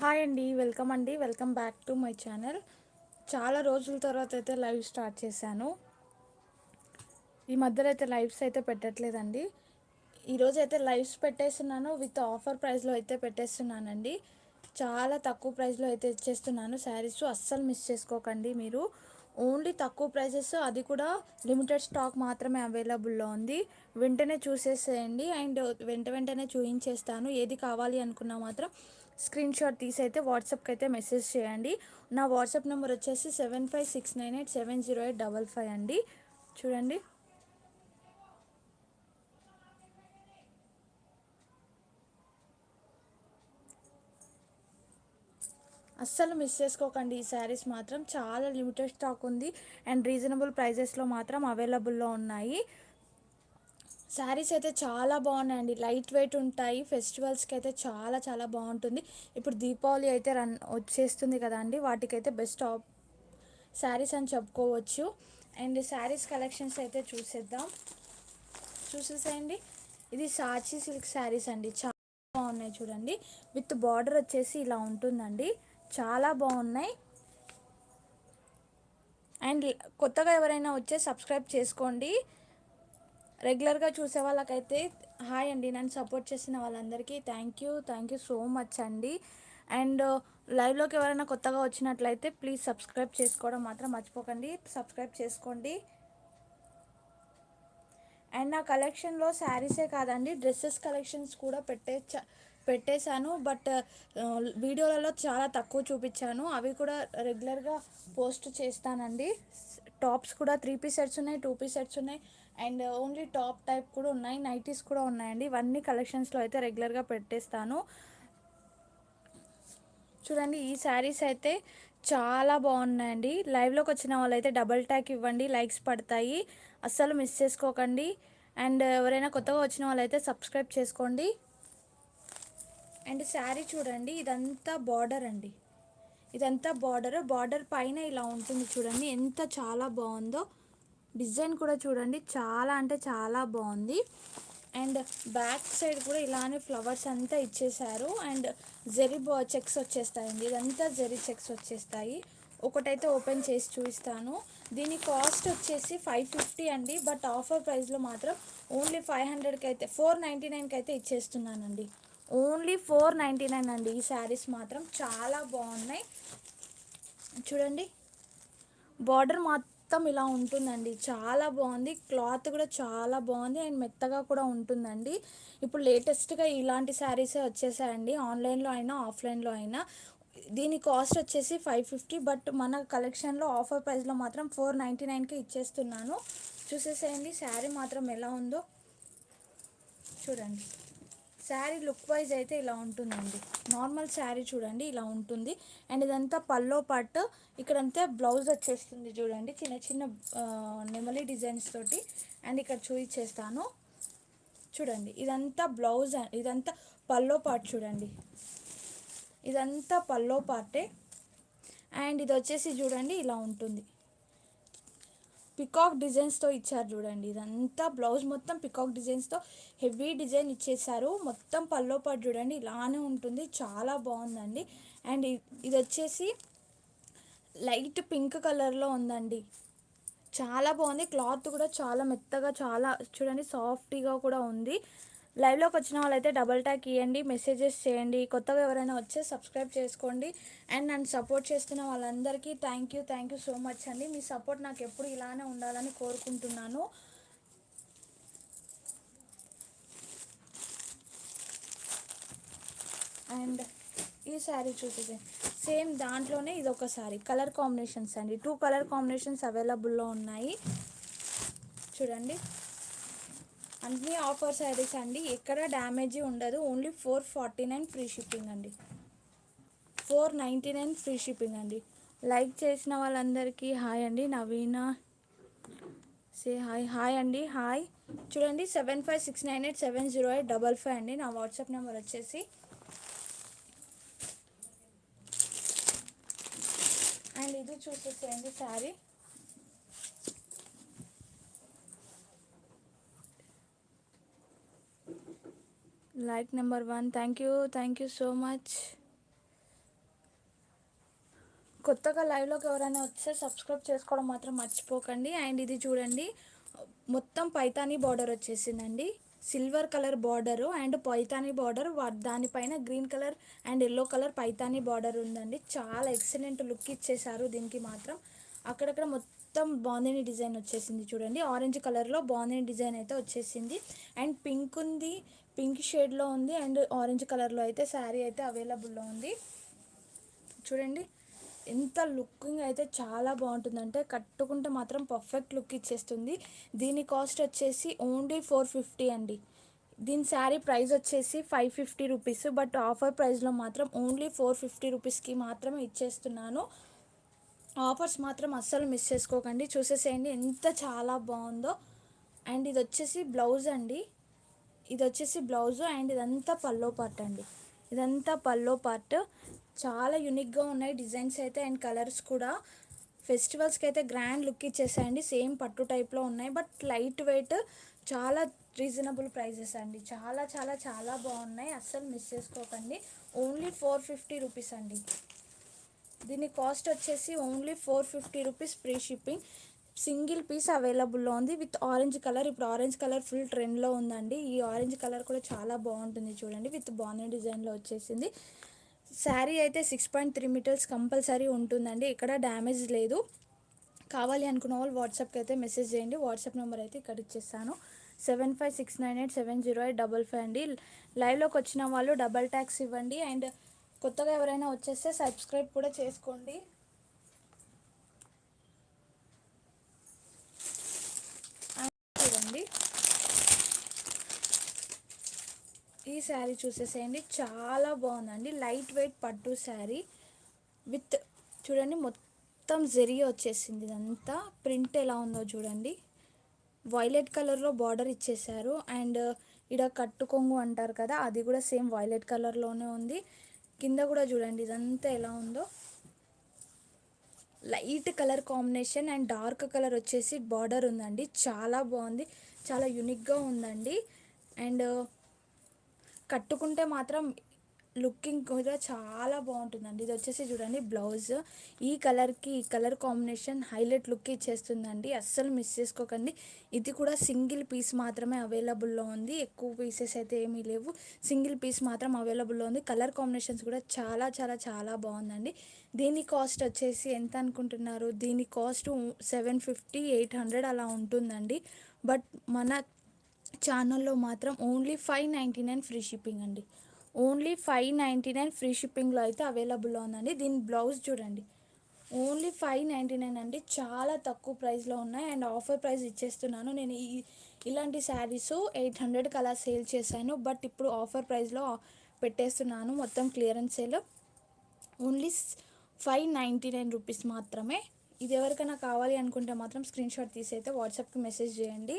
Hi అండి welcome అండి. Welcome back to my channel చాలా రోజుల తర్వాత అయితే లైవ్ స్టార్ట్ చేశాను. ఈ మధ్యలో అయితే లైవ్స్ అయితే పెట్టట్లేదండి. ఈరోజు అయితే లైవ్స్ పెట్టేస్తున్నాను. విత్ ఆఫర్ ప్రైస్లో అయితే పెట్టేస్తున్నానండి. చాలా తక్కువ ప్రైస్లో అయితే ఇచ్చేస్తున్నాను. శారీస్ అస్సలు మిస్ చేసుకోకండి మీరు. ఓన్లీ తక్కువ ప్రైజెస్ అది కూడా లిమిటెడ్ స్టాక్ మాత్రమే అవైలబుల్లో ఉంది. వెంటనే చూసేసేయండి. అండ్ వెంట వెంటనే చూయించేస్తాను. ఏది కావాలి అనుకున్నా మాత్రం స్క్రీన్ షాట్ తీసి అయితే వాట్సాప్కి అయితే మెసేజ్ చేయండి. నా వాట్సాప్ నెంబర్ వచ్చేసి seven five six nine eight seven zero eight double five అండి. చూడండి. అస్సలు మిస్ చేసుకోకండి. ఈ శారీస్ మాత్రం చాలా లిమిటెడ్ స్టాక్ ఉంది. అండ్ రీజనబుల్ ప్రైజెస్లో మాత్రం అవైలబుల్లో ఉన్నాయి. శారీస్ అయితే చాలా బాగున్నాయండి. లైట్ వెయిట్ ఉంటాయి. ఫెస్టివల్స్కి అయితే చాలా చాలా బాగుంటుంది. ఇప్పుడు దీపావళి అయితే రన్ వచ్చేస్తుంది కదండి వాటికైతే బెస్ట్ ఆప్ శారీస్ అని చెప్పుకోవచ్చు. అండ్ శారీస్ కలెక్షన్స్ అయితే చూసేద్దాం. చూసేసేయండి. ఇది సాచి సిల్క్ శారీస్ అండి. చాలా బాగున్నాయి చూడండి. విత్ బార్డర్ వచ్చేసి ఇలా ఉంటుందండి. చాలా బాగున్నాయి. అండ్ కొత్తగా ఎవరైనా వచ్చే సబ్స్క్రైబ్ చేసుకోండి. రెగ్యులర్గా చూసే వాళ్ళకైతే హాయ్ అండి. నన్ను సపోర్ట్ చేసిన వాళ్ళందరికీ thank you. Thank you so much అండి. అండ్ లైవ్లోకి ఎవరైనా కొత్తగా వచ్చినట్లయితే ప్లీజ్ సబ్స్క్రైబ్ చేసుకోవడం మాత్రం మర్చిపోకండి. సబ్స్క్రైబ్ చేసుకోండి. అండ్ నా కలెక్షన్లో శారీసే కాదండి డ్రెస్సెస్ కలెక్షన్స్ కూడా పెట్టే పెట్టేశాను. బట్ వీడియోలలో చాలా తక్కువ చూపించాను. అవి కూడా రెగ్యులర్గా పోస్ట్ చేస్తానండి. టాప్స్ కూడా త్రీ పీస్ సెట్స్ ఉన్నాయి టూ పీస్ సెట్స్ ఉన్నాయి. అండ్ ఓన్లీ టాప్ టైప్ కూడా ఉన్నాయి నైటీస్ కూడా ఉన్నాయండి. ఇవన్నీ కలెక్షన్స్లో అయితే రెగ్యులర్గా పెట్టేస్తాను. చూడండి ఈ శారీస్ అయితే చాలా బాగున్నాయండి. లైవ్లోకి వచ్చిన వాళ్ళైతే డబల్ ట్యాక్ ఇవ్వండి లైక్స్ పడతాయి. అస్సలు మిస్ చేసుకోకండి. అండ్ ఎవరైనా కొత్తగా వచ్చిన వాళ్ళైతే సబ్స్క్రైబ్ చేసుకోండి. అండ్ శారీ చూడండి ఇదంతా బార్డర్ అండి. ఇదంతా బార్డర్ బార్డర్ పైన ఇలా ఉంటుంది చూడండి ఎంత చాలా బాగుందో. డిజైన్ కూడా చూడండి. చాలా అంటే చాలా బాగుంది. అండ్ బ్యాక్ సైడ్ కూడా ఇలానే ఫ్లవర్స్ అంతా ఇచ్చేసారు అండ్ జెరీ బా చెక్స్ వచ్చేస్తాయండి. ఇదంతా జెరీ చెక్స్ వచ్చేస్తాయి. ఒకటైతే ఓపెన్ చేసి చూపిస్తాను. దీని కాస్ట్ వచ్చేసి ఫైవ్ ఫిఫ్టీ అండి. బట్ ఆఫర్ ప్రైస్లో మాత్రం ఓన్లీ ఫైవ్ హండ్రెడ్కి అయితే ఫోర్ నైంటీ నైన్కి అయితే ఇచ్చేస్తున్నానండి. ఓన్లీ ఫోర్ నైంటీ నైన్ అండి. ఈ శారీస్ మాత్రం చాలా బాగున్నాయి. చూడండి. బార్డర్ మొత్తం ఇలా ఉంటుందండి. చాలా బాగుంది. క్లాత్ కూడా చాలా బాగుంది. అండ్ మెత్తగా కూడా ఉంటుందండి. ఇప్పుడు లేటెస్ట్గా ఇలాంటి శారీసే వచ్చేసాయండి. ఆన్లైన్లో అయినా ఆఫ్లైన్లో అయినా. దీని కాస్ట్ వచ్చేసి ఫైవ్ ఫిఫ్టీ. బట్ మన కలెక్షన్లో ఆఫర్ ప్రైస్లో మాత్రం ఫోర్ నైంటీ నైన్కి ఇచ్చేస్తున్నాను. చూసేసేయండి. శారీ మాత్రం ఎలా ఉందో. చూడండి. శారీ లుక్ వైజ్ అయితే ఇలా ఉంటుందండి. నార్మల్ శారీ చూడండి ఇలా ఉంటుంది. అండ్ ఇదంతా పల్లో పాటు ఇక్కడంతా బ్లౌజ్ వచ్చేస్తుంది చూడండి. చిన్న చిన్న నెమలి డిజైన్స్ తోటి. అండ్ ఇక్కడ చూపించేస్తాను చూడండి ఇదంతా బ్లౌజ్ ఇదంతా పల్లో పార్ట్ చూడండి. ఇదంతా పల్లో పార్టే అండ్ ఇది వచ్చేసి చూడండి ఇలా ఉంటుంది. పికాక్ డిజైన్స్తో ఇచ్చారు చూడండి. ఇదంతా బ్లౌజ్ మొత్తం పికాక్ డిజైన్స్తో హెవీ డిజైన్ ఇచ్చేసారు మొత్తం పల్లోపాటు చూడండి. ఇలానే ఉంటుంది. చాలా బాగుందండి. అండ్ ఇది వచ్చేసి లైట్ పింక్ కలర్లో ఉందండి. చాలా బాగుంది. క్లాత్ కూడా చాలా మెత్తగా చాలా చూడండి సాఫ్టీగా కూడా ఉంది. లైవ్లోకి వచ్చిన వాళ్ళైతే డబల్ ట్యాక్ ఇవ్వండి మెసేజెస్ చేయండి కొత్తగా ఎవరైనా వచ్చే సబ్స్క్రైబ్ చేసుకోండి. అండ్ నన్ను సపోర్ట్ చేస్తున్న వాళ్ళందరికీ thank you thank you so much అండి. మీ సపోర్ట్ నాకు ఎప్పుడు ఇలానే ఉండాలని కోరుకుంటున్నాను. అండ్ ఈ శారీ చూసేది సేమ్ దాంట్లోనే ఇది ఒక శారీ కలర్ కాంబినేషన్స్ అండి టూ కలర్ కాంబినేషన్స్ అవైలబుల్లో ఉన్నాయి. చూడండి. అన్ని ఆఫర్ శారీస్ అండి. ఎక్కడ డ్యామేజ్ ఉండదు. Only four forty nine free shipping అండి. Four ninety nine free shipping అండి. లైక్ చేసిన వాళ్ళందరికీ హాయ్ అండి. Naveena say hi. హాయ్ అండి. హాయ్. చూడండి seven five six nine eight seven zero eight double five అండి. నా వాట్సాప్ నెంబర్ వచ్చేసి అండ్ ఇది చూసేసేయండి sari. Like number one. Thank you thank you so much కొత్తగా లైవ్లోకి ఎవరైనా వస్తే సబ్స్క్రైబ్ చేసుకోవడం మాత్రం మర్చిపోకండి. అండ్ ఇది చూడండి మొత్తం పైతానీ బార్డర్ వచ్చేసిందండి. Silver colour border and Paithani border దానిపైన green colour and yellow colour Paithani border ఉందండి. చాలా ఎక్సలెంట్ లుక్ ఇచ్చేసారు దీనికి మాత్రం. అక్కడక్కడ మొత్తం బాందిని డిజైన్ వచ్చేసింది చూడండి. ఆరెంజ్ కలర్లో బాందిని డిజైన్ అయితే వచ్చేసింది. అండ్ పింక్ ఉంది పింక్ షేడ్లో ఉంది అండ్ ఆరెంజ్ కలర్లో అయితే శారీ అయితే అవైలబుల్లో ఉంది. చూడండి ఎంత లుకింగ్ అయితే చాలా బాగుంటుందంటే కట్టుకుంటే మాత్రం పర్ఫెక్ట్ లుక్ ఇచ్చేస్తుంది. దీని కాస్ట్ వచ్చేసి ఓన్లీ ఫోర్ ఫిఫ్టీ అండి. దీని శారీ ప్రైస్ వచ్చేసి five fifty rupees but offer ప్రైస్లో మాత్రం ఓన్లీ ఫోర్ ఫిఫ్టీ రూపీస్కి మాత్రమే ఇచ్చేస్తున్నాను. ఆఫర్స్ మాత్రం అస్సలు మిస్ చేసుకోకండి. చూసేసేయండి ఎంత చాలా బాగుందో. అండ్ ఇది వచ్చేసి బ్లౌజ్ అండి. ఇది వచ్చేసి బ్లౌజ్ అండ్ ఇదంతా పల్లో పార్ట్ అండి. ఇదంతా పల్లో పార్ట్. చాలా యూనిక్గా ఉన్నాయి డిజైన్స్ అయితే అండ్ కలర్స్ కూడా. ఫెస్టివల్స్కి అయితే గ్రాండ్ లుక్ ఇచ్చేసాయండి. సేమ్ పట్టు టైప్లో ఉన్నాయి. బట్ లైట్ వెయిట్ చాలా రీజనబుల్ ప్రైజెస్ అండి. చాలా చాలా చాలా బాగున్నాయి. అస్సలు మిస్ చేసుకోకండి. ఓన్లీ ఫోర్ ఫిఫ్టీ రూపీస్ అండి. దీని కాస్ట్ వచ్చేసి only four fifty rupees free shipping. Single piece అవైలబుల్లో ఉంది. With orange colour. ఇప్పుడు ఆరెంజ్ కలర్ ఫుల్ ట్రెండ్లో ఉందండి. ఈ ఆరెంజ్ కలర్ కూడా చాలా బాగుంటుంది చూడండి. విత్ బాగుంది డిజైన్లో వచ్చేసింది. శారీ అయితే six point three meters compulsory ఉంటుందండి. ఇక్కడ డ్యామేజ్ లేదు. కావాలి అనుకున్న వాళ్ళు వాట్సాప్కి అయితే మెసేజ్ చేయండి. వాట్సాప్ నెంబర్ అయితే ఇక్కడ ఇచ్చేస్తాను. Seven five six nine eight seven zero eight double five అండి. లైవ్లోకి వచ్చిన వాళ్ళు డబల్ ట్యాక్స్ ఇవ్వండి. అండ్ కొత్తగా ఎవరైనా వచ్చేస్తే సబ్స్క్రైబ్ కూడా చేసుకోండి చూడండి ఈ శారీ చూసేసేయండి. చాలా బాగుందండి. లైట్ వెయిట్ పట్టు శారీ విత్ చూడండి మొత్తం జెరీ వచ్చేసింది ఇదంతా. ప్రింట్ ఎలా ఉందో చూడండి. వైలెట్ కలర్లో బార్డర్ ఇచ్చేసారు అండ్ ఇడ కట్టుకొంగు అంటారు కదా అది కూడా సేమ్ వైలెట్ కలర్లోనే ఉంది. కింద కూడా చూడండి ఇదంతా ఎలా ఉందో. Light colour combination and dark colour వచ్చేసి బార్డర్ ఉందండి. చాలా బాగుంది. చాలా యునిక్గా ఉందండి. అండ్ కట్టుకుంటే మాత్రం లుకింగ్ కూడా చాలా బాగుంటుందండి. ఇది వచ్చేసి చూడండి బ్లౌజ్. ఈ కలర్కి ఈ కలర్ కాంబినేషన్ హైలైట్ లుక్ ఇచ్చేస్తుందండి. అస్సలు మిస్ చేసుకోకండి. ఇది కూడా సింగిల్ పీస్ మాత్రమే అవైలబుల్లో ఉంది. ఎక్కువ పీసెస్ అయితే ఏమీ లేవు. సింగిల్ పీస్ మాత్రం అవైలబుల్లో ఉంది. కలర్ కాంబినేషన్స్ కూడా చాలా చాలా చాలా బాగుందండి. దీని కాస్ట్ వచ్చేసి ఎంత అనుకుంటున్నారు? దీని cost seven fifty eight hundred అలా ఉంటుందండి. బట్ మన ఛానల్లో మాత్రం only five ninety nine free shipping అండి. Only five ninety nine free షిప్పింగ్లో అయితే అవైలబుల్లో ఉందండి. దీని బ్లౌజ్ చూడండి. ఓన్లీ ఫైవ్ నైంటీ నైన్ అండి. చాలా తక్కువ ప్రైస్లో ఉన్నాయి. అండ్ ఆఫర్ ప్రైస్ ఇచ్చేస్తున్నాను. నేను ఈ ఇలాంటి శారీస్ ఎయిట్ హండ్రెడ్కి అలా సేల్ చేశాను. బట్ ఇప్పుడు ఆఫర్ ప్రైస్లో పెట్టేస్తున్నాను. మొత్తం clearance sale. Only five ninety nine rupees మాత్రమే. ఇది ఎవరికైనా కావాలి అనుకుంటే మాత్రం స్క్రీన్ షాట్ తీసి అయితే వాట్సాప్కి మెసేజ్ చేయండి.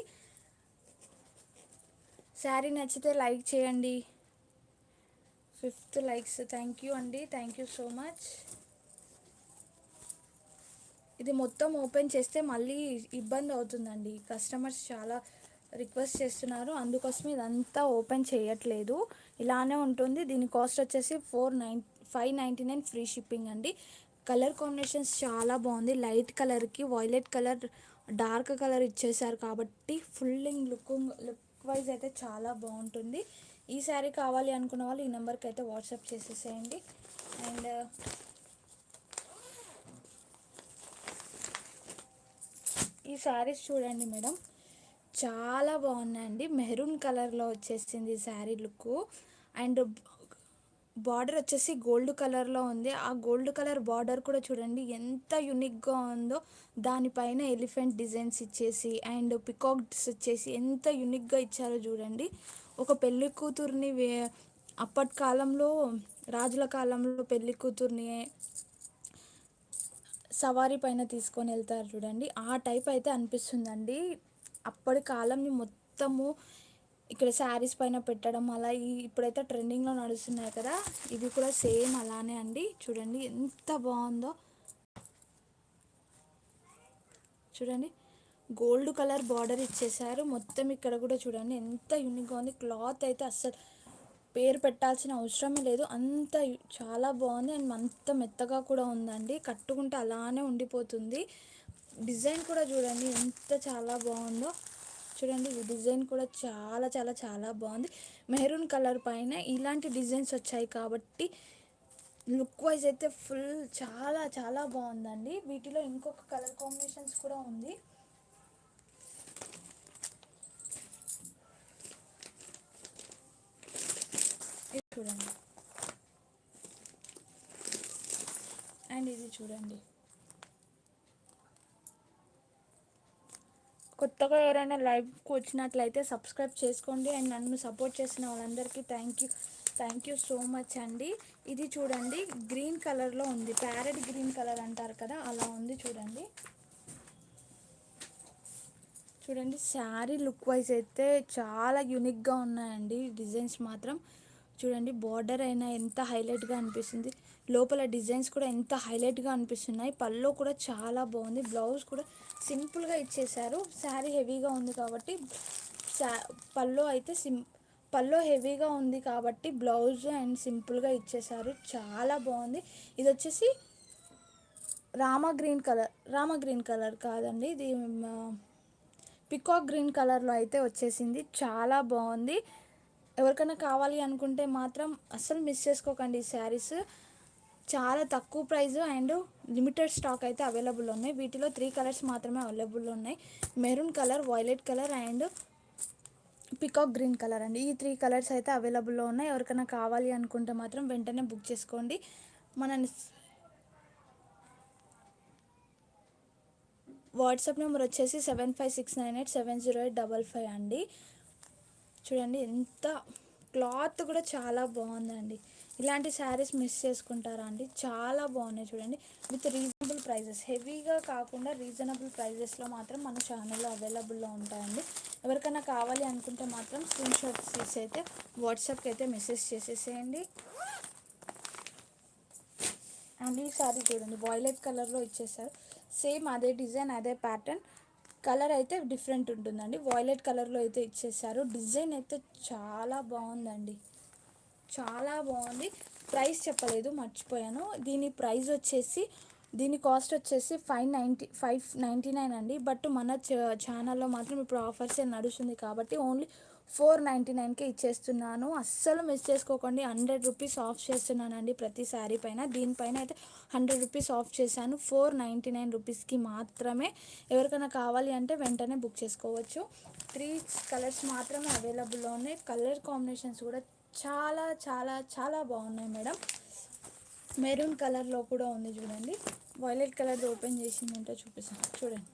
శారీ నచ్చితే లైక్ చేయండి. ఫిఫ్త్ లైక్స్ థ్యాంక్ యూ అండి. Thank you so much. ఇది మొత్తం ఓపెన్ చేస్తే మళ్ళీ ఇబ్బంది అవుతుందండి. కస్టమర్స్ చాలా రిక్వెస్ట్ చేస్తున్నారు. అందుకోసం ఇదంతా ఓపెన్ చేయట్లేదు. ఇలానే ఉంటుంది. దీని కాస్ట్ వచ్చేసి four nine five ninety nine free shipping అండి. కలర్ కాంబినేషన్స్ చాలా బాగుంది. లైట్ కలర్కి వైలెట్ కలర్ డార్క్ కలర్ ఇచ్చేసారు కాబట్టి ఫుల్లింగ్ లుక్ లుక్ వైజ్ అయితే చాలా బాగుంటుంది. ఈ శారీ కావాలి అనుకున్న వాళ్ళు ఈ నెంబర్కి అయితే వాట్సాప్ చేసేసేయండి. అండ్ ఈ శారీస్ చూడండి మేడం. చాలా బాగున్నాయండి. మెరూన్ కలర్లో వచ్చేసింది శారీ లుక్. అండ్ బార్డర్ వచ్చేసి గోల్డ్ కలర్లో ఉంది. ఆ గోల్డ్ కలర్ బార్డర్ కూడా చూడండి ఎంత యునిక్గా ఉందో. దానిపైన ఎలిఫెంట్ డిజైన్స్ ఇచ్చేసి అండ్ పికాక్స్ వచ్చేసి ఎంత యునిక్గా ఇచ్చారో చూడండి. ఒక పెళ్ళి కూతుర్ని వే అప్పటి కాలంలో రాజుల కాలంలో పెళ్ళి కూతుర్ని సవారీ పైన తీసుకొని వెళ్తారు చూడండి. ఆ టైప్ అయితే అనిపిస్తుందండి. అప్పటి కాలంని మొత్తము ఇక్కడ శారీస్ పైన పెట్టడం అలా ఈ ఇప్పుడైతే ట్రెండింగ్లో నడుస్తున్నాయి కదా ఇది కూడా సేమ్ అలానే అండి. చూడండి ఎంత బాగుందో. చూడండి గోల్డ్ కలర్ బార్డర్ ఇచ్చేసారు మొత్తం ఇక్కడ కూడా చూడండి ఎంత యూనిక్గా ఉంది. క్లాత్ అయితే అస్సలు పేరు పెట్టాల్సిన అవసరమే లేదు. అంత చాలా బాగుంది. అండ్ అంత మెత్తగా కూడా ఉందండి. కట్టుకుంటే అలానే ఉండిపోతుంది. డిజైన్ కూడా చూడండి ఎంత చాలా బాగుందో. చూడండి ఈ డిజైన్ కూడా చాలా చాలా చాలా బాగుంది. మెహరూన్ కలర్ పైన ఇలాంటి డిజైన్స్ వచ్చాయి కాబట్టి లుక్ వైజ్ అయితే ఫుల్ చాలా చాలా బాగుందండి. వీటిలో ఇంకొక కలర్ కాంబినేషన్స్ కూడా ఉంది. చూడండి. అండ్ ఇది చూడండి. కొత్తగా ఎవరైనా లైవ్కి వచ్చినట్లయితే సబ్స్క్రైబ్ చేసుకోండి అండ్ నన్ను సపోర్ట్ చేసిన వాళ్ళందరికీ thank you. Thank you so much అండి. ఇది చూడండి గ్రీన్ కలర్లో ఉంది. ప్యారెట్ గ్రీన్ కలర్ అంటారు కదా అలా ఉంది చూడండి. చూడండి శారీ లుక్ వైజ్ అయితే చాలా యూనిక్గా ఉన్నాయండి డిజైన్స్ మాత్రం. చూడండి బార్డర్ అయినా ఎంత హైలైట్గా అనిపిస్తుంది. లోపల డిజైన్స్ కూడా ఎంత హైలైట్గా అనిపిస్తున్నాయి. పళ్ళు కూడా చాలా బాగుంది. బ్లౌజ్ కూడా సింపుల్గా ఇచ్చేసారు. శారీ హెవీగా ఉంది కాబట్టి పల్లో పళ్ళు అయితే సిం పళ్ళు హెవీగా ఉంది కాబట్టి బ్లౌజ్ అండ్ సింపుల్గా ఇచ్చేసారు. చాలా బాగుంది. ఇది వచ్చేసి Rama green colour Rama green colour కాదండి. ఇది పికాక్ గ్రీన్ కలర్లో అయితే వచ్చేసింది. చాలా బాగుంది. ఎవరికైనా కావాలి అనుకుంటే మాత్రం అస్సలు మిస్ చేసుకోకండి ఈ శారీస్. చాలా తక్కువ ప్రైస్ అండ్ లిమిటెడ్ స్టాక్ అయితే అవైలబుల్ ఉన్నాయి. వీటిలో త్రీ కలర్స్ మాత్రమే అవైలబుల్ ఉన్నాయి. Maroon colour violet colour and peacock green colour అండి. ఈ త్రీ కలర్స్ అయితే అవైలబుల్లో ఉన్నాయి. ఎవరికైనా కావాలి అనుకుంటే మాత్రం వెంటనే బుక్ చేసుకోండి. మన వాట్సాప్ నెంబర్ వచ్చేసి seven five six nine eight seven zero eight double five అండి. చూడండి ఎంత క్లాత్ కూడా చాలా బాగుందండి. ఇలాంటి శారీస్ మిస్ చేసుకుంటారా అండి? చాలా బాగున్నాయి చూడండి. With reasonable prices. హెవీగా కాకుండా రీజనబుల్ ప్రైజెస్లో మాత్రం మన ఛానల్లో అవైలబుల్లో ఉంటాయండి. ఎవరికైనా కావాలి అనుకుంటే మాత్రం స్క్రీన్ షాట్స్ తీసి అయితే వాట్సాప్కి అయితే మెసేజ్ చేసేసేయండి. అండ్ ఈ సారీ చూడండి. వాయిలెట్ కలర్లో ఇచ్చేసారు. సేమ్ అదే డిజైన్ అదే ప్యాటర్న్. కలర్ అయితే డిఫరెంట్ ఉంటుందండి. వాయిలెట్ కలర్లో అయితే ఇచ్చేసారు. డిజైన్ అయితే చాలా బాగుందండి. చాలా బాగుంది. ప్రైస్ చెప్పలేదు మర్చిపోయాను. దీని ప్రైస్ వచ్చేసి దీని కాస్ట్ వచ్చేసి five ninety five ninety nine అండి. బట్ మన ఛానల్లో మాత్రం ఇప్పుడు ఆఫర్స్ నడుస్తుంది కాబట్టి ఓన్లీ ఫోర్ నైంటీ నైన్కే ఇచ్చేస్తున్నాను. అస్సలు మిస్ చేసుకోకండి. హండ్రెడ్ రూపీస్ ఆఫ్ చేస్తున్నానండి ప్రతి శారీ పైన. దీనిపైన అయితే హండ్రెడ్ రూపీస్ ఆఫ్ చేశాను. ఫోర్ నైంటీ నైన్ రూపీస్కి మాత్రమే ఎవరికైనా కావాలి అంటే వెంటనే బుక్ చేసుకోవచ్చు. త్రీ కలర్స్ మాత్రమే అవైలబుల్లో ఉన్నాయి. కలర్ కాంబినేషన్స్ కూడా చాలా చాలా చాలా బాగున్నాయి మేడం. మెరూన్ కలర్లో కూడా ఉంది చూడండి. వైలెట్ కలర్ ఓపెన్ చేసిందంటే చూపిస్తాను చూడండి.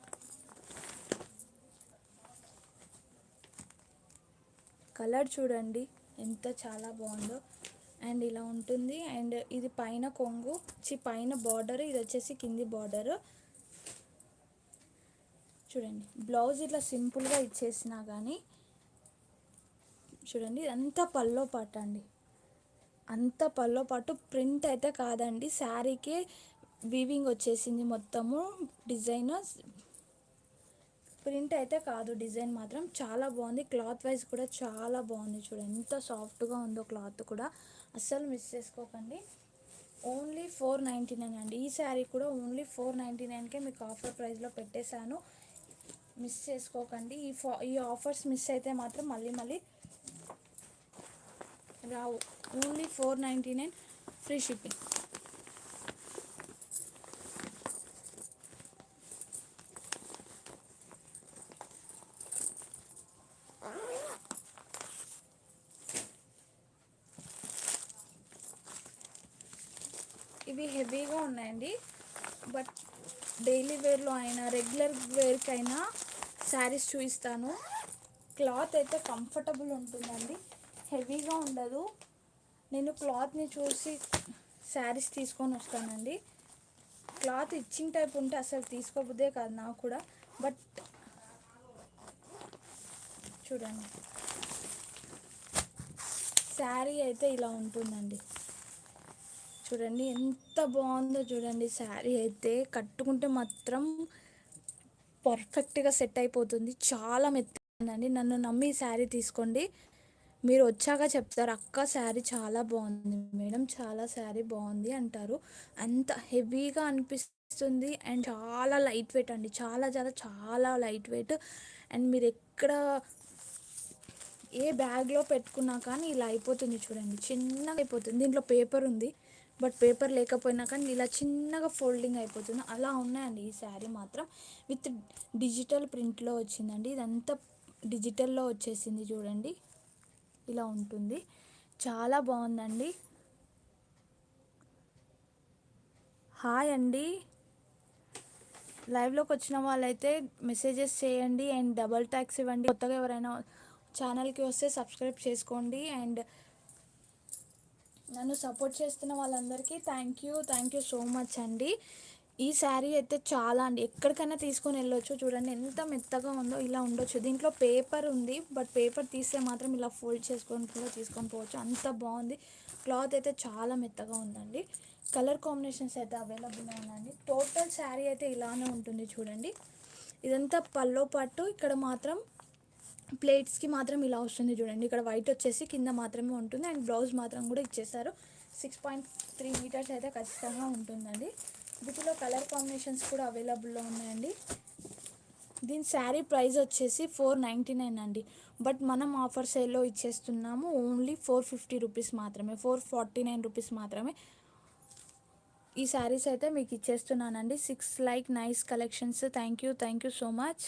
కలర్ చూడండి ఎంత చాలా బాగుందో. అండ్ ఇలా ఉంటుంది. అండ్ ఇది పైన కొంగు చి పైన బార్డర్ ఇది వచ్చేసి కింది బార్డర్. చూడండి బ్లౌజ్ ఇట్లా సింపుల్గా ఇచ్చేసినా కానీ చూడండి అంతా పల్లో పాట అండి. అంత పల్లో పాటు ప్రింట్ అయితే కాదండి. శారీకే వీవింగ్ వచ్చేసింది మొత్తము డిజైన్. ప్రింట్ అయితే కాదు డిజైన్ మాత్రం. చాలా బాగుంది. క్లాత్ వైజ్ కూడా చాలా బాగుంది చూడండి ఎంత సాఫ్ట్గా ఉందో క్లాత్ కూడా. అస్సలు మిస్ చేసుకోకండి. ఓన్లీ ఫోర్ నైంటీ నైన్ అండి. ఈ శారీ కూడా ఓన్లీ ఫోర్ నైంటీ నైన్కే మీకు ఆఫర్ ప్రైస్లో పెట్టేశాను. మిస్ చేసుకోకండి. ఈ ఫా ఈ ఆఫర్స్ మిస్ అయితే మాత్రం మళ్ళీ మళ్ళీ రావు. Only four ninety nine free shipping ఇవి హెవీగా ఉన్నాయండి. బట్ డైలీ వేర్లో అయినా రెగ్యులర్ వేర్కి అయినా శారీస్ చూపిస్తాను. క్లాత్ అయితే కంఫర్టబుల్ ఉంటుందండి. హెవీగా ఉండదు. నేను క్లాత్ని చూసి శారీస్ తీసుకొని వస్తానండి. క్లాత్ ఇచ్చిన టైప్ ఉంటే అసలు తీసుకోబుద్దే కాదు నాకు కూడా. బట్ చూడండి. శారీ అయితే ఇలా ఉంటుందండి. చూడండి ఎంత బాగుందో చూడండి. శారీ అయితే కట్టుకుంటే మాత్రం పర్ఫెక్ట్గా సెట్ అయిపోతుంది. చాలా మెత్తగా నన్ను నమ్మి శారీ తీసుకోండి. మీరు వచ్చాక చెప్తారు అక్క శారీ చాలా బాగుంది మేడం చాలా శారీ బాగుంది అంటారు. అంత హెవీగా అనిపిస్తుంది. అండ్ చాలా లైట్ వెయిట్ అండి. చాలా చాలా చాలా లైట్ వెయిట్. అండ్ మీరు ఎక్కడ ఏ బ్యాగ్లో పెట్టుకున్నా కానీ ఇలా అయిపోతుంది చూడండి. చిన్నగా అయిపోతుంది. దీంట్లో పేపర్ ఉంది. బట్ పేపర్ లేకపోయినా కానీ ఇలా చిన్నగా ఫోల్డింగ్ అయిపోతుంది. అలా ఉన్నాయండి ఈ శారీ మాత్రం. విత్ డిజిటల్ ప్రింట్లో వచ్చిందండి. ఇదంతా డిజిటల్లో వచ్చేసింది చూడండి. ఇలా ఉంటుంది. చాలా బాగుందండి. హాయ్ అండి. లైవ్లోకి వచ్చిన వాళ్ళైతే మెసేజెస్ చేయండి. అండ్ డబల్ ట్యాక్స్ ఇవ్వండి. కొత్తగా ఎవరైనా ఛానల్కి వస్తే సబ్స్క్రైబ్ చేసుకోండి. అండ్ నన్ను సపోర్ట్ చేస్తున్న వాళ్ళందరికీ thank you thank you so much అండి. ఈ శారీ అయితే చాలా అండి. ఎక్కడికైనా తీసుకొని వెళ్ళొచ్చు. చూడండి ఎంత మెత్తగా ఉందో ఇలా ఉండొచ్చు. దీంట్లో పేపర్ ఉంది. బట్ పేపర్ తీస్తే మాత్రం ఇలా ఫోల్డ్ చేసుకొని కూడా తీసుకొని పోవచ్చు. అంత బాగుంది. క్లాత్ అయితే చాలా మెత్తగా ఉందండి. కలర్ కాంబినేషన్స్ అయితే అవైలబుల్గా ఉందండి టోటల్ శారీ అయితే ఇలానే ఉంటుంది చూడండి. ఇదంతా పల్లో పట్టు. ఇక్కడ మాత్రం ప్లేట్స్కి మాత్రం ఇలా వస్తుంది చూడండి. ఇక్కడ వైట్ వచ్చేసి కింద మాత్రమే ఉంటుంది అండ్ బ్లౌజ్ మాత్రం కూడా ఇచ్చేసారు. సిక్స్ పాయింట్ త్రీ మీటర్స్ అయితే ఖచ్చితంగా ఉంటుందండి. వీటిలో కలర్ కాంబినేషన్స్ కూడా అవైలబుల్లో ఉన్నాయండి. దీని శారీ ప్రైస్ వచ్చేసి ఫోర్ నైంటీ నైన్ అండి. బట్ మనం ఆఫర్ సేల్లో ఇచ్చేస్తున్నాము ఓన్లీ ఫోర్ ఫిఫ్టీ రూపీస్ మాత్రమే ఫోర్ ఫార్టీ నైన్ రూపీస్ మాత్రమే. ఈ శారీస్ అయితే మీకు ఇచ్చేస్తున్నానండి. Six like nice collections. Thank you thank you so much.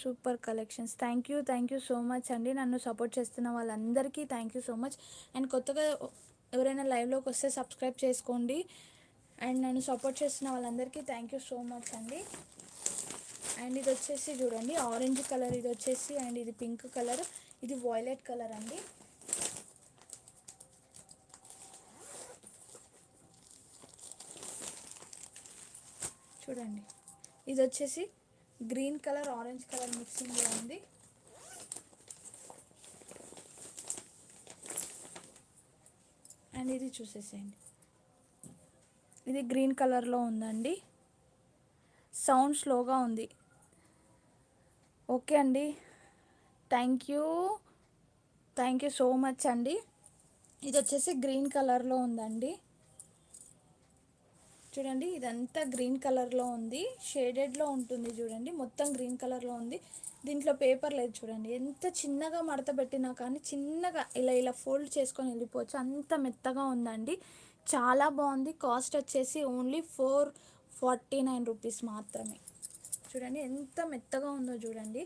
Super collections. Thank you thank you so much అండి. నన్ను సపోర్ట్ చేస్తున్న వాళ్ళందరికీ thank you so much and కొత్తగా ఎవరైనా లైవ్లోకి వస్తే సబ్స్క్రైబ్ చేసుకోండి. అండ్ నన్ను సపోర్ట్ చేస్తున్న వాళ్ళందరికీ థ్యాంక్ యూ సో మచ్ అండి. అండ్ ఇది వచ్చేసి చూడండి ఆరెంజ్ కలర్ ఇది వచ్చేసి అండ్ ఇది పింక్ కలర్ ఇది వాయిలెట్ కలర్ అండి. చూడండి ఇది వచ్చేసి గ్రీన్ కలర్ ఆరెంజ్ కలర్ మిక్సింగ్లో ఉంది. అండ్ ఇది చూసేసేయండి. ఇది గ్రీన్ కలర్లో ఉందండి. సౌండ్ స్లోగా ఉంది. ఓకే అండి. Thank you. Thank you so much అండి. ఇది వచ్చేసి గ్రీన్ కలర్లో ఉందండి. చూడండి ఇదంతా గ్రీన్ కలర్లో ఉంది. షేడెడ్లో ఉంటుంది చూడండి మొత్తం గ్రీన్ కలర్లో ఉంది. దీంట్లో పేపర్ లేదు చూడండి ఎంత చిన్నగా మడత పెట్టినా కానీ చిన్నగా ఇలా ఇలా ఫోల్డ్ చేసుకొని వెళ్ళిపోవచ్చు. అంత మెత్తగా ఉందండి. చాలా బాగుంది. కాస్ట్ వచ్చేసి only four forty nine rupees మాత్రమే. చూడండి ఎంత మెత్తగా ఉందో చూడండి.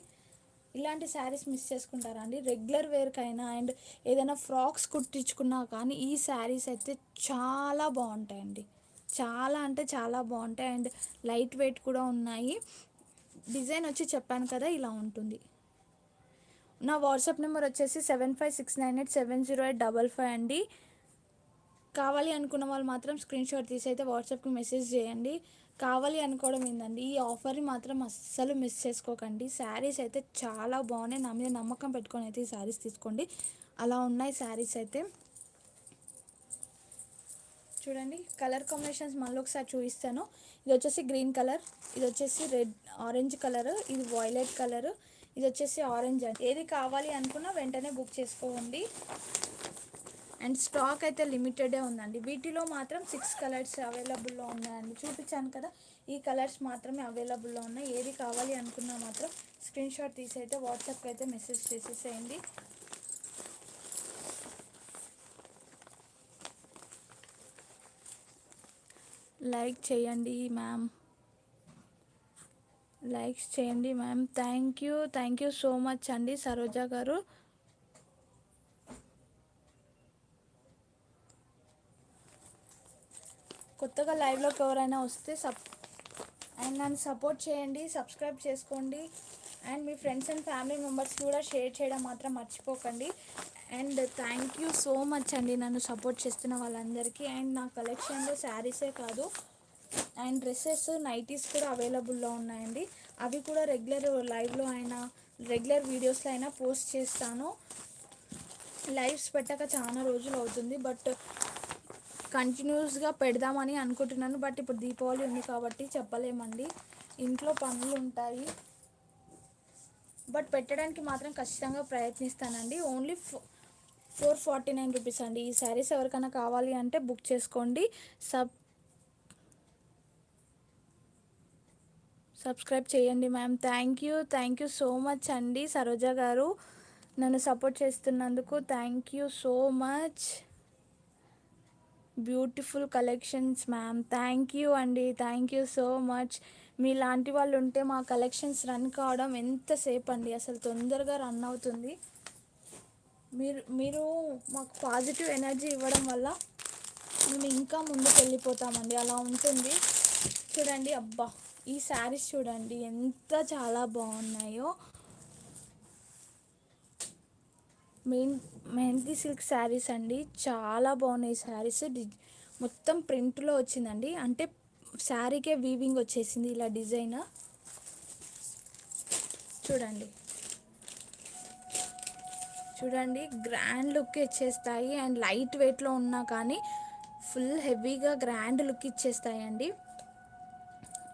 ఇలాంటి శారీస్ మిస్ చేసుకుంటారా అండి? రెగ్యులర్ వేర్కైనా అండ్ ఏదైనా ఫ్రాక్స్ కుట్టించుకున్నా కానీ ఈ శారీస్ అయితే చాలా బాగుంటాయండి. చాలా అంటే చాలా బాగుంటాయి. అండ్ లైట్ వెయిట్ కూడా ఉన్నాయి. డిజైన్ వచ్చి చెప్పాను కదా ఇలా ఉంటుంది. నా వాట్సాప్ నెంబర్ వచ్చేసి seven five six nine eight seven zero eight double five అండి. కావాలి అనుకున్న వాళ్ళు మాత్రం స్క్రీన్ షాట్ తీసి అయితే వాట్సాప్కి మెసేజ్ చేయండి. కావాలి అనుకోవడం ఏంటండి ఈ ఆఫర్ని మాత్రం అస్సలు మిస్ చేసుకోకండి. శారీస్ అయితే చాలా బాగున్నాయి. నా మీద నమ్మకం పెట్టుకొని అయితే ఈ శారీస్ తీసుకోండి. అలా ఉన్నాయి శారీస్ అయితే. చూడండి. కలర్ కాంబినేషన్స్ మళ్ళీ ఒకసారి చూపిస్తాను. ఇది వచ్చేసి గ్రీన్ కలర్ ఇది వచ్చేసి రెడ్ ఆరెంజ్ కలర్ ఇది వాయిలెట్ కలర్ ఇది వచ్చేసి ఆరెంజ్ అండి. ఏది కావాలి అనుకున్నా వెంటనే బుక్ చేసుకోండి. అండ్ స్టాక్ అయితే లిమిటెడే ఉందండి. వీటిలో మాత్రం సిక్స్ కలర్స్ అవైలబుల్లో ఉన్నాయండి. చూపించాను కదా. ఈ కలర్స్ మాత్రమే అవైలబుల్లో ఉన్నాయి. ఏది కావాలి అనుకున్నా మాత్రం స్క్రీన్ షాట్ తీసి అయితే వాట్సాప్కి అయితే మెసేజ్ చేసేసేయండి. లైక్ చేయండి మ్యామ్. లైక్స్ చేయండి ma'am. Thank you thank you so much అండి సరోజా గారు. కొత్తగా లైవ్లోకి ఎవరైనా వస్తే సబ్ అండ్ నన్ను సపోర్ట్ చేయండి సబ్స్క్రైబ్ చేసుకోండి. అండ్ మీ ఫ్రెండ్స్ అండ్ ఫ్యామిలీ మెంబర్స్ కూడా షేర్ చేయడం మాత్రం మర్చిపోకండి. And thank you so much అండి నన్ను సపోర్ట్ చేస్తున్న వాళ్ళందరికీ. అండ్ నా కలెక్షన్లో శారీసే కాదు అండ్ డ్రెస్సెస్ నైటీస్ కూడా అవైలబుల్లో ఉన్నాయండి. అవి కూడా రెగ్యులర్ లైవ్లో అయినా రెగ్యులర్ వీడియోస్లో అయినా పోస్ట్ చేస్తాను. లైవ్స్ పెట్టక చాలా రోజులు అవుతుంది బట్ కంటిన్యూస్గా పెడదామని అనుకుంటున్నాను. బట్ ఇప్పుడు దీపావళి ఉంది కాబట్టి చెప్పలేమండి. ఇంట్లో పనులు ఉంటాయి. బట్ పెట్టడానికి మాత్రం ఖచ్చితంగా ప్రయత్నిస్తానండి. Only four four forty nine rupees అండి. ఈ శారీస్ ఎవరికైనా కావాలి అంటే బుక్ చేసుకోండి. సబ్ సబ్స్క్రైబ్ చేయండి ma'am. Thank you thank you so much అండి. సరోజ గారు నన్ను సపోర్ట్ చేస్తున్నందుకు thank you so much. Beautiful collections ma'am thank you అండి. థ్యాంక్ యూ సో మచ్ మీలాంటి వాళ్ళు ఉంటే మా కలెక్షన్స్ రన్ కావడం ఎంతసేపు అండి? అసలు తొందరగా రన్ అవుతుంది. మీరు మీరు మాకు పాజిటివ్ ఎనర్జీ ఇవ్వడం వల్ల మేము ఇంకా ముందుకు వెళ్ళిపోతామండి అలా ఉంటుంది. చూడండి అబ్బా ఈ శారీస్ చూడండి ఎంత చాలా బాగున్నాయో. మెయిన్ మెహందీ సిల్క్ శారీస్ అండి. చాలా బాగున్నాయి శారీస్. మొత్తం ప్రింట్లో వచ్చిందండి. అంటే శారీకే వీవింగ్ వచ్చేసింది ఇలా డిజైన్. చూడండి. చూడండి. గ్రాండ్ లుక్ ఇచ్చేస్తాయి. అండ్ లైట్ వెయిట్లో ఉన్నా కానీ ఫుల్ హెవీగా గ్రాండ్ లుక్ ఇచ్చేస్తాయండి.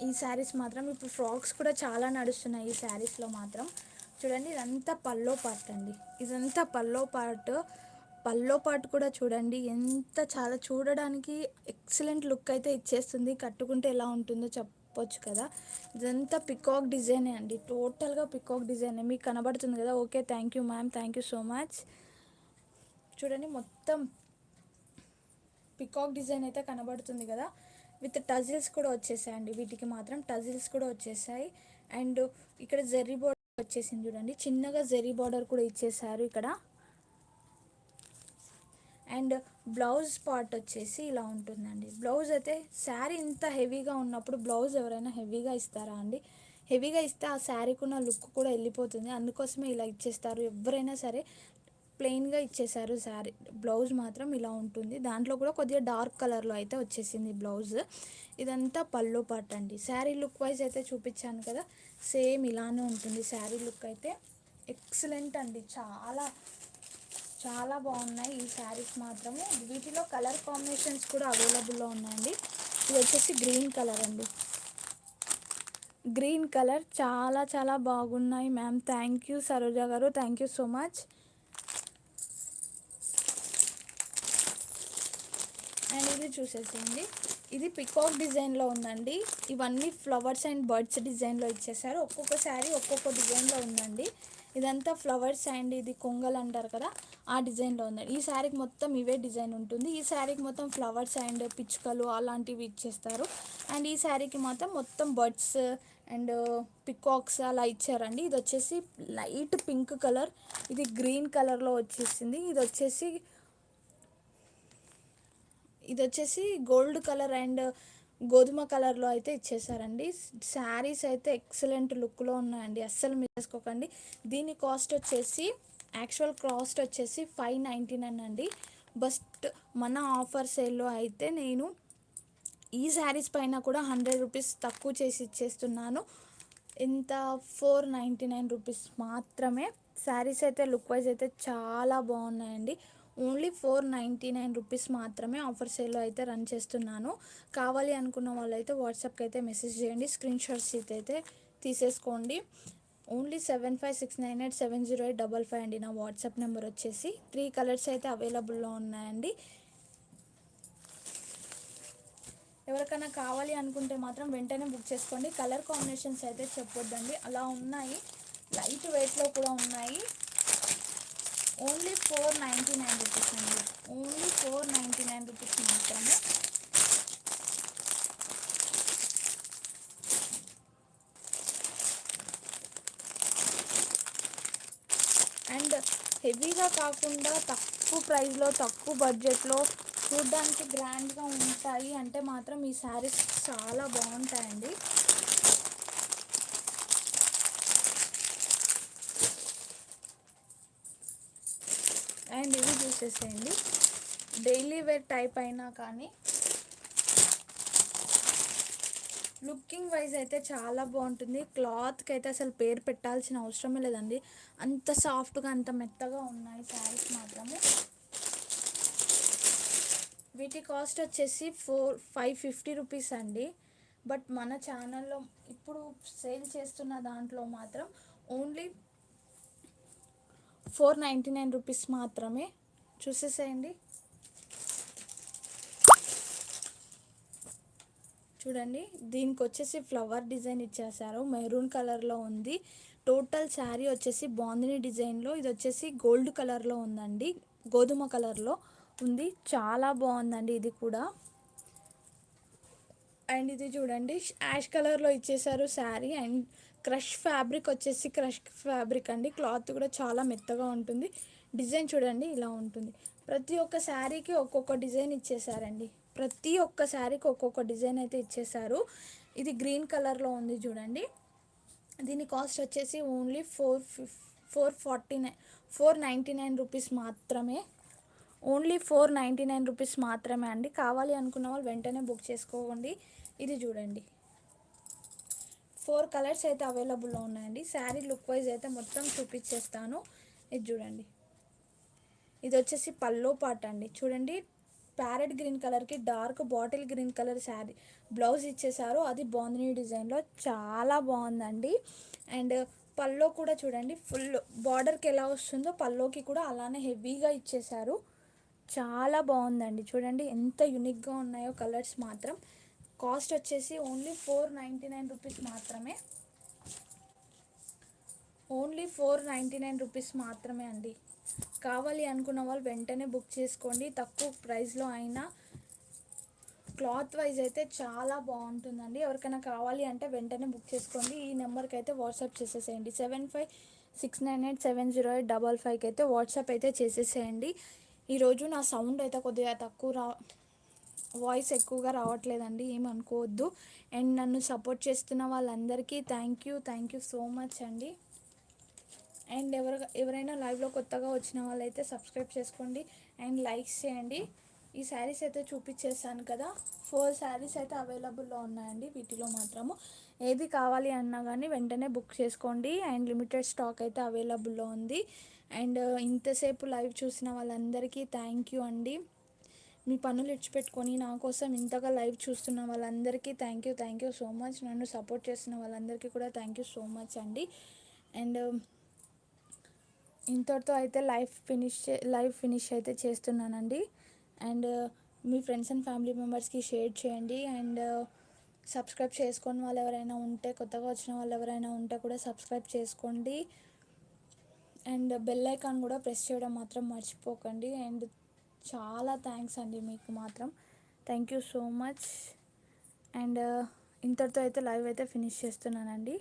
ఈ శారీస్ మాత్రం ఇప్పుడు ఫ్రాక్స్ కూడా చాలా నడుస్తున్నాయి ఈ శారీస్లో మాత్రం. చూడండి ఇదంతా పల్లో పార్ట్ అండి. ఇదంతా పల్లో పార్ట్. పల్లో పార్ట్ కూడా చూడండి ఎంత చాలా చూడడానికి ఎక్సలెంట్ లుక్ అయితే ఇచ్చేస్తుంది. కట్టుకుంటే ఎలా ఉంటుందో చెప్పొచ్చు కదా. ఇదంతా పికాక్ డిజైనే అండి. టోటల్గా పికాక్ డిజైనే. మీకు కనబడుతుంది కదా. Okay thank you ma'am. Thank you so much. చూడండి మొత్తం పికాక్ డిజైన్ అయితే కనబడుతుంది కదా. విత్ టజిల్స్ కూడా వచ్చేసాయండి. వీటికి మాత్రం టజిల్స్ కూడా వచ్చేసాయి. అండ్ ఇక్కడ జెర్రీ బోర్డర్ వచ్చేసింది చూడండి. చిన్నగా జెర్రీ బార్డర్ కూడా ఇచ్చేసారు ఇక్కడ. అండ్ బ్లౌజ్ పార్ట్ వచ్చేసి ఇలా ఉంటుందండి. బ్లౌజ్ అయితే శారీ ఇంత హెవీగా ఉన్నప్పుడు బ్లౌజ్ ఎవరైనా హెవీగా ఇస్తారా అండి? హెవీగా ఇస్తే ఆ శారీకున్న లుక్ కూడా వెళ్ళిపోతుంది. అందుకోసమే ఇలా ఇచ్చేస్తారు. ఎవరైనా సరే ప్లెయిన్గా ఇచ్చేసారు శారీ బ్లౌజ్ మాత్రం ఇలా ఉంటుంది. దాంట్లో కూడా కొద్దిగా డార్క్ కలర్లో అయితే వచ్చేసింది బ్లౌజ్. ఇదంతా పల్లో పార్ట్ అండి. శారీ లుక్ వైజ్ అయితే చూపించాను కదా సేమ్ ఇలానే ఉంటుంది శారీ లుక్ అయితే. ఎక్సలెంట్ అండి. చాలా చాలా బాగున్నాయి ఈ శారీస్ మాత్రము. వీటిలో కలర్ కాంబినేషన్స్ కూడా అవైలబుల్లో ఉన్నాయండి. ఇది వచ్చేసి గ్రీన్ కలర్ అండి. Green colour. చాలా చాలా బాగున్నాయి మ్యామ్. థ్యాంక్ యూ సరోజా గారు. Thank you so much. And ఇది చూసేసేయండి. ఇది పికాక్ డిజైన్లో ఉందండి. ఇవన్నీ ఫ్లవర్స్ అండ్ బర్డ్స్ డిజైన్లో ఇచ్చేసారు. ఒక్కొక్క శారీ ఒక్కొక్క డిజైన్లో ఉందండి. ఇదంతా ఫ్లవర్స్ అండ్ ఇది కొంగలు అంటారు కదా ఆ డిజైన్లో ఉందండి. ఈ శారీకి మొత్తం ఇవే డిజైన్ ఉంటుంది. ఈ శారీకి మొత్తం ఫ్లవర్స్ అండ్ పిచ్చుకలు అలాంటివి ఇచ్చేస్తారు. అండ్ ఈ శారీకి మాత్రం మొత్తం బర్డ్స్ అండ్ పికాక్స్ అలా ఇచ్చారండి. ఇది వచ్చేసి లైట్ పింక్ కలర్ ఇది గ్రీన్ కలర్లో వచ్చేసింది. ఇది వచ్చేసి ఇది వచ్చేసి గోల్డ్ కలర్ అండ్ గోధుమ కలర్లో అయితే ఇచ్చేసారండి. శారీస్ అయితే ఎక్సలెంట్ లుక్లో ఉన్నాయండి. అస్సలు మిస్ చేసుకోకండి. దీని కాస్ట్ వచ్చేసి యాక్చువల్ కాస్ట్ వచ్చేసి ఫైవ్ నైంటీ నైన్ అండి. బస్ట్ మన ఆఫర్ సేల్లో అయితే నేను ఈ శారీస్ పైన కూడా హండ్రెడ్ రూపీస్ తక్కువ చేసి ఇచ్చేస్తున్నాను. ఇంత ఫోర్ నైంటీ నైన్ రూపీస్ మాత్రమే. శారీస్ అయితే లుక్ వైజ్ అయితే చాలా బాగున్నాయండి. Only four ninety nine rupees మాత్రమే ఆఫర్ సేల్లో అయితే రన్ చేస్తున్నాను. కావాలి అనుకున్న వాళ్ళైతే వాట్సాప్కి అయితే మెసేజ్ చేయండి. స్క్రీన్ షాట్స్ అయితే తీసేసుకోండి. Only seven five six nine eight seven zero eight double five అండి నా వాట్సాప్ నెంబర్ వచ్చేసి. త్రీ కలర్స్ అయితే అవైలబుల్లో ఉన్నాయండి. ఎవరికైనా కావాలి అనుకుంటే మాత్రం వెంటనే బుక్ చేసుకోండి. కలర్ కాంబినేషన్స్ అయితే చెప్పొద్దండి. అలా ఉన్నాయి. లైట్ వెయిట్లో కూడా ఉన్నాయి. Only four ninety nine rupees అండి. Only four ninety nine rupees మాత్రమే. అండ్ హెవీగా కాకుండా తక్కువ ప్రైస్లో తక్కువ బడ్జెట్లో చూడ్డానికి గ్రాండ్గా ఉంటాయి. అంటే మాత్రం ఈ శారీస్ చాలా బాగుంటాయండి. అండ్ డైలీ వేర్ టైప్ అయినా కానీ లుకింగ్ వైజ్ అయితే చాలా బాగుంటుంది. క్లాత్కి అయితే అసలు పేరు పెట్టాల్సిన అవసరమే లేదండి. అంత సాఫ్ట్గా అంత మెత్తగా ఉన్నాయి శారీస్ మాత్రమే. వీటి కాస్ట్ వచ్చేసి ఫోర్ ఫైవ్ ఫిఫ్టీ రూపీస్ అండి. బట్ మన ఛానల్లో ఇప్పుడు సేల్ చేస్తున్న దాంట్లో మాత్రం only four ninety nine rupees మాత్రమే చూసేసేయండి చూడండి దీనికి వచ్చేసి ఫ్లవర్ డిజైన్ ఇచ్చేసారు. మెరూన్ కలర్లో ఉంది. టోటల్ శారీ వచ్చేసి బాందిని డిజైన్లో. ఇది వచ్చేసి గోల్డ్ కలర్లో ఉందండి. గోధుమ కలర్లో ఉంది. చాలా బాగుందండి ఇది కూడా. అండ్ ఇది చూడండి యాష్ కలర్లో ఇచ్చేసారు శారీ. అండ్ క్రష్ ఫ్యాబ్రిక్ వచ్చేసి క్రష్ ఫ్యాబ్రిక్ అండి. క్లాత్ కూడా చాలా మెత్తగా ఉంటుంది. డిజైన్ చూడండి ఇలా ఉంటుంది. ప్రతి ఒక్క శారీకి ఒక్కొక్క డిజైన్ ఇచ్చేసారండి ప్రతి ఒక్క శారీకి ఒక్కొక్క డిజైన్ అయితే ఇచ్చేసారు ఇది గ్రీన్ కలర్లో ఉంది చూడండి. దీని కాస్ట్ వచ్చేసి only four four forty nine four ninety nine rupees మాత్రమే. Only four ninety nine rupees మాత్రమే అండి. కావాలి అనుకున్న వాళ్ళు వెంటనే బుక్ చేసుకోండి. ఇది చూడండి. ఫోర్ కలర్స్ అయితే అవైలబుల్లో ఉన్నాయండి. శారీ లుక్ వైజ్ అయితే మొత్తం చూపించేస్తాను ఇది చూడండి. ఇది వచ్చేసి పల్లో పాట అండి. చూడండి. ప్యారెట్ గ్రీన్ కలర్కి dark bottle green colour sari blouse ఇచ్చేసారు. అది బాగుంది డిజైన్లో. చాలా బాగుందండి. అండ్ పల్లో కూడా చూడండి. ఫుల్ బార్డర్కి ఎలా వస్తుందో పల్లోకి కూడా అలానే హెవీగా ఇచ్చేసారు. చాలా బాగుందండి. చూడండి. ఎంత యునిక్గా ఉన్నాయో కలర్స్ మాత్రం. కాస్ట్ వచ్చేసి only four ninety nine rupees మాత్రమే. Only four ninety nine rupees మాత్రమే అండి. కావాలి అనుకున్న వాళ్ళు వెంటనే బుక్ చేసుకోండి. తక్కువ ప్రైస్లో అయినా క్లాత్ వైజ్ అయితే చాలా బాగుంటుందండి. ఎవరికైనా కావాలి అంటే వెంటనే బుక్ చేసుకోండి. ఈ నెంబర్కి అయితే వాట్సాప్ చేసేసేయండి. Seven five six nine eight seven zero eight double ఫైవ్కి అయితే వాట్సాప్ అయితే చేసేసేయండి. ఈరోజు నా సౌండ్ అయితే కొద్దిగా తక్కువ రా వాయిస్ ఎక్కువగా రావట్లేదండి ఏమనుకోవద్దు. అండ్ నన్ను సపోర్ట్ చేస్తున్న వాళ్ళందరికీ thank you thank you so much అండి. అండ్ ఎవరు ఎవరైనా లైవ్లో కొత్తగా వచ్చిన వాళ్ళైతే సబ్స్క్రైబ్ చేసుకోండి. అండ్ లైక్స్ చేయండి. ఈ శారీస్ అయితే చూపించేసాను కదా. ఫోర్ శారీస్ అయితే అవైలబుల్లో ఉన్నాయండి వీటిలో మాత్రము. ఏది కావాలి అన్నా కానీ వెంటనే బుక్ చేసుకోండి. అండ్ లిమిటెడ్ స్టాక్ అయితే అవైలబుల్లో ఉంది. అండ్ ఇంతసేపు లైవ్ చూసిన వాళ్ళందరికీ థ్యాంక్ యూ అండి. మీ పనులు ఇచ్చిపెట్టుకొని నా కోసం ఇంతగా లైవ్ చూస్తున్న వాళ్ళందరికీ thank you thank you so much నన్ను సపోర్ట్ చేస్తున్న వాళ్ళందరికీ కూడా థ్యాంక్ యూ సో మచ్ అండి. అండ్ um, ఇంతటితో అయితే లైఫ్ ఫినిష్ లైవ్ ఫినిష్ అయితే చేస్తున్నానండి. అండ్ uh, మీ ఫ్రెండ్స్ అండ్ ఫ్యామిలీ మెంబర్స్కి షేర్ చేయండి. అండ్ సబ్స్క్రైబ్ uh, చేసుకొని వాళ్ళు ఎవరైనా ఉంటే కొత్తగా వచ్చిన వాళ్ళు ఎవరైనా ఉంటే కూడా సబ్స్క్రైబ్ చేసుకోండి. అండ్ బెల్ ఐకాన్ కూడా ప్రెస్ చేయడం మాత్రం మర్చిపోకండి. అండ్ చాలా థ్యాంక్స్ అండి మీకు మాత్రం. Thank you so much and ఇంతటితో అయితే లైవ్ అయితే ఫినిష్ చేస్తున్నానండి.